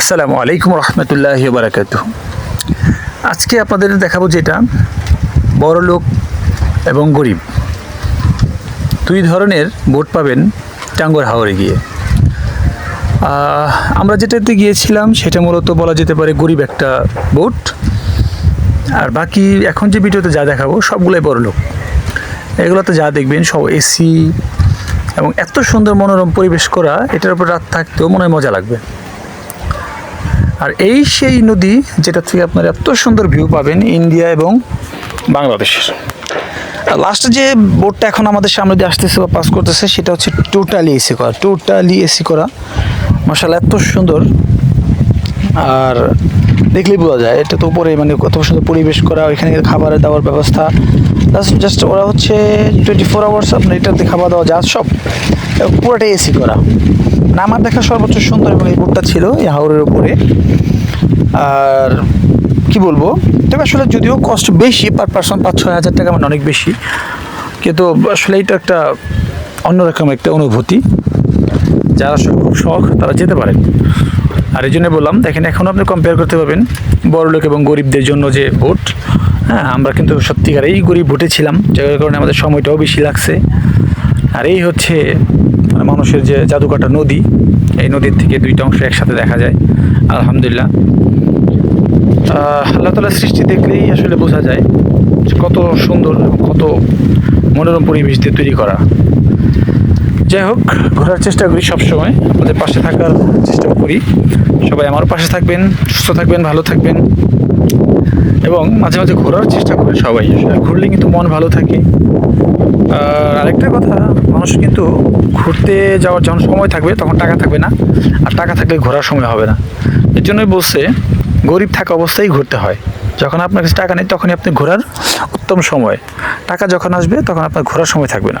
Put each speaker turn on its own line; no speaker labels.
আসসালামু আলাইকুম রহমতুল্লাহ বারাকাত আজকে আপনাদের দেখাবো যেটা বড় লোক এবং গরিব। দুই ধরনের বোট পাবেন টাঙ্গর হাওরে গিয়ে। আমরা যেটাতে গিয়েছিলাম, সেটা মূলত বলা যেতে পারে গরিব একটা বোট আর বাকি এখন যে ভিডিওতে যা দেখাবো, সবগুলোই বড় লোক এগুলোতে যা দেখবেন, সব এসি এবং এত সুন্দর মনোরম পরিবেশ করা, এটার উপর রাত থাকতেও মনে হয় মজা লাগবে। আর এই সেই নদী, যেটা থেকে আপনারা এত সুন্দর ভিউ পাবেন ইন্ডিয়া এবং বাংলাদেশের। লাস্টে যে বোটটা এখন আমাদের সামনে দিয়ে আসতেছে বা পাস করতেছে, সেটা হচ্ছে টোটালি এসি করা টোটালি এসি করা মশালা এত সুন্দর। আর দেখলেই বোঝা যায়, এটা তো উপরে মানে কত সুন্দর পরিবেশ করা এখানে খাবারের দাবার ব্যবস্থা। জাস্ট ওরা হচ্ছে টোয়েন্টি ফোর আওয়ার্স আপনার এটাতে খাওয়া দাওয়া, যা সব, পুরোটাই এসি করা আমার দেখা সর্বোচ্চ সুন্দর এবং এই বোটটা ছিল এই উপরে। আর কি বলব? তবে আসলে যদিও কষ্ট বেশি পার পার্সন পাঁচ ছয় হাজার টাকা মানে অনেক বেশি। কিন্তু আসলে এটা একটা অন্যরকম একটা অনুভূতি। যারা আসলে খুব শখ, তারা যেতে পারেন আর এই জন্য বললাম, দেখেন এখন আপনি কম্পেয়ার করতে পারবেন বড় লোক এবং গরিবদের জন্য যে ভোট হ্যাঁ আমরা কিন্তু সত্যিকার এই গরিব ভোটে ছিলাম, যার কারণে আমাদের সময়টাও বেশি লাগছে। আর এই হচ্ছে মানে মানুষের যে জাদুকাটা নদী, এই নদীর থেকে দুইটা অংশ একসাথে দেখা যায়। আলহামদুলিল্লাহ। আল্লাহ তালার সৃষ্টি দেখলেই আসলে বোঝা যায় যে কত সুন্দর কত মনোরম পরিবেশ দিয়ে তৈরি করা। যাই হোক, ঘোরার চেষ্টা করি সবসময়। আমাদের পাশে থাকার চেষ্টা করি। সবাই আমার পাশে থাকবেন, সুস্থ থাকবেন, ভালো থাকবেন। এবং মাঝে মাঝে ঘোরার চেষ্টা করেন সবাই। ঘুরলে কিন্তু মন ভালো থাকে। আরেকটা কথা, মানুষ কিন্তু ঘুরতে যাওয়ার যখন সময় থাকবে, তখন টাকা থাকবে না। আর টাকা থাকলে ঘোরার সময় হবে না। এর জন্যই বলছে, গরিব থাকা অবস্থায় ঘুরতে হয়। যখন আপনার কাছে টাকা নেই, তখনই আপনি ঘোরার উত্তম সময়। টাকা যখন আসবে, তখন আপনার ঘোরার সময় থাকবে না।